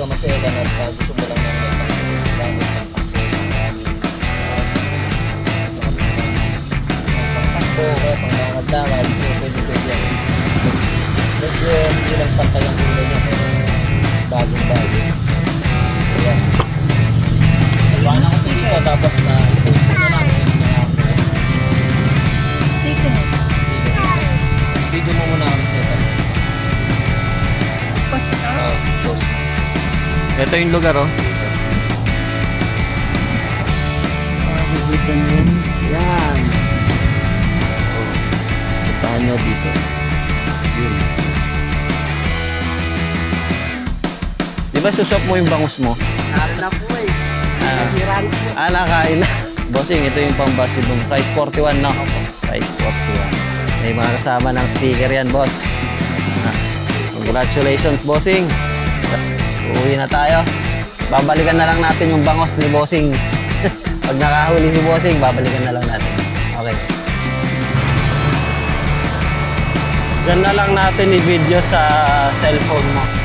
ka maselan at uh, gusto mo lang ng panggamit ng pangtakbo, kaya panglakad-lakad, so pwede pwede yan. Medyo hindi lang pantay ang kulay niya, pero bagong bago. Ayan. Iwan ako dito, tapos Ito yung lugar oh. Makikita nyo. Yan. So, puntahan nyo dito. Yun. Di ba susok mo yung bangus mo? Lalo na po eh. Ah. Nahiran po. Ah, nakain na. Bossing, ito yung pang basketball. Size 41 na. Size 41. May mga kasama ng sticker yan, boss. Ah, Congratulations, bossing. Uuwi na tayo. Babalikan na lang natin yung bangos ni bossing. Pag nakahuli si bossing, babalikan na lang natin. Okay. Diyan na lang natin i-video sa cellphone mo.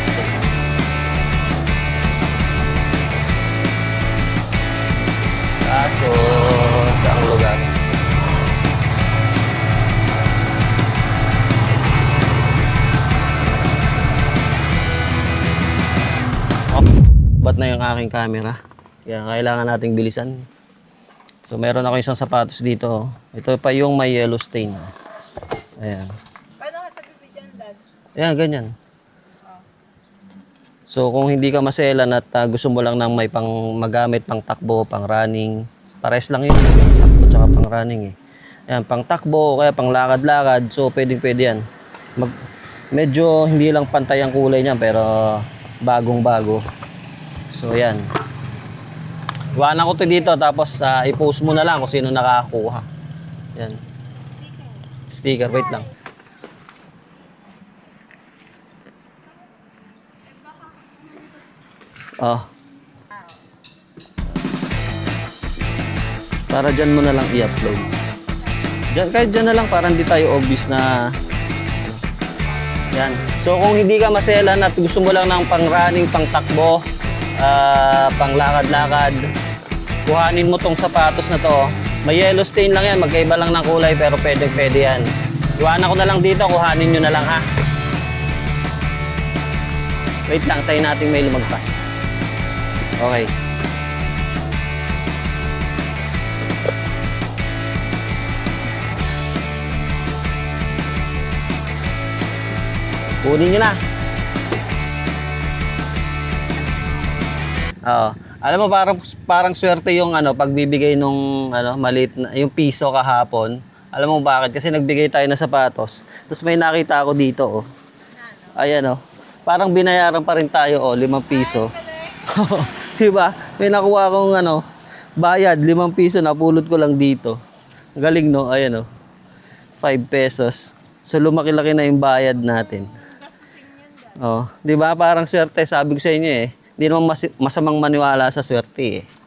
Ba't na yung aking camera? Kaya kailangan nating bilisan. So, meron ako isang sapatos dito. Ito pa yung may yellow stain. Ayan. Paano ka tagbibigyan, Dad? Ayan, ganyan. So kung hindi ka maselan at ah, gusto mo lang ng may pang magamit, pang takbo, pang running, pares lang yun. Takbo tsaka pang running eh. Ayan, pang takbo, kaya pang lakad-lakad, so pwedeng pwede yan. Mag, medyo hindi lang pantay ang kulay niya, pero bagong bago. So yan. Iwanan ko to dito, tapos ah, i-post mo na lang kung sino nakakakuha. Yan. Sticker, wait lang. Oh. Para dyan mo na lang i-upload. Dyan, kahit dyan na lang para hindi tayo obvious na yan. So kung hindi ka maselan at gusto mo lang ng pang running, pang takbo, ah, pang lakad-lakad, kuhanin mo tong sapatos na to. May yellow stain lang yan, magkaiba lang ng kulay pero pwede pwede yan. Iwanan ko na lang dito, kuhanin nyo na lang ha. Wait lang, tayo natin may lumagpas. Okay. Kunin nyo na. Oo. Alam mo parang parang swerte yung ano pagbibigay nung ano maliit na yung piso kahapon. Alam mo bakit? Kasi nagbigay tayo ng sapatos. Tapos may nakita ako dito oh. Ayan oh. Parang binayaran pa rin tayo oh, 5 piso. 'Di ba? May nakuha akong ano bayad 5 piso napulot ko lang dito. Galing no, ayan oh. 5 pesos. So lumaki-laki na yung bayad natin. Oh, 'di ba? Parang swerte sabi ko sa inyo eh. Hindi naman mas- masamang maniwala sa swerte eh.